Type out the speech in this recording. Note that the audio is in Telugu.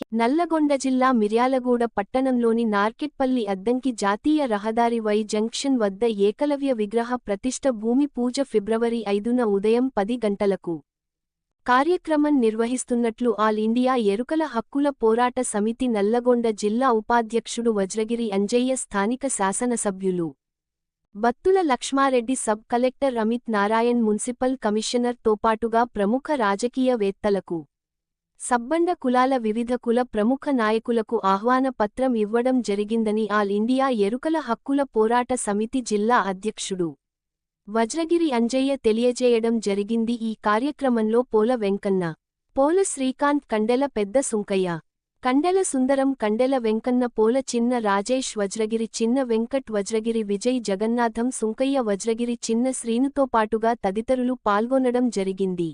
నల్లగొండ జిల్లా మిర్యాలగూడ పట్టణంలోని నార్కెట్పల్లి అద్దంకి జాతీయ రహదారి వై జంక్షన్ వద్ద ఏకలవ్య విగ్రహ ప్రతిష్ఠ భూమి పూజ ఫిబ్రవరి ఐదున ఉదయం పది గంటలకు. కార్యక్రమం నిర్వహిస్తున్నట్లు ఆల్ ఇండియా ఎరుకల హక్కుల పోరాట సమితి నల్లగొండ జిల్లా ఉపాధ్యక్షుడు వజ్రగిరి అంజయ్య స్థానిక శాసనసభ్యులు. Battula Laxma Reddy sub collector Amit Narayan municipal commissioner తోపాటుగా ప్రముఖ రాజకీయవేత్తలకు సబ్బండ కులాల వివిధ కుల ప్రముఖ నాయకులకు ఆహ్వాన పత్రం ఇవ్వడం జరిగిందని ఆల్ ఇండియా ఎరుకల హక్కుల పోరాట సమితి జిల్లా అధ్యక్షుడు వజ్రగిరి అంజయ్య తెలియజేయడం జరిగింది. ఈ కార్యక్రమంలో పోల వెంకన్న పోల శ్రీకాంత్ కండెల పెద్ద సుంకయ్య కండెల సుందరం కండెల వెంకన్న పోల చిన్న రాజేష్ వజ్రగిరి చిన్న వెంకట్ వజ్రగిరి విజయ్ జగన్నాథం సుంకయ్య వజ్రగిరి చిన్న శ్రీనుతో పాటుగా తదితరులు పాల్గొనడం జరిగింది.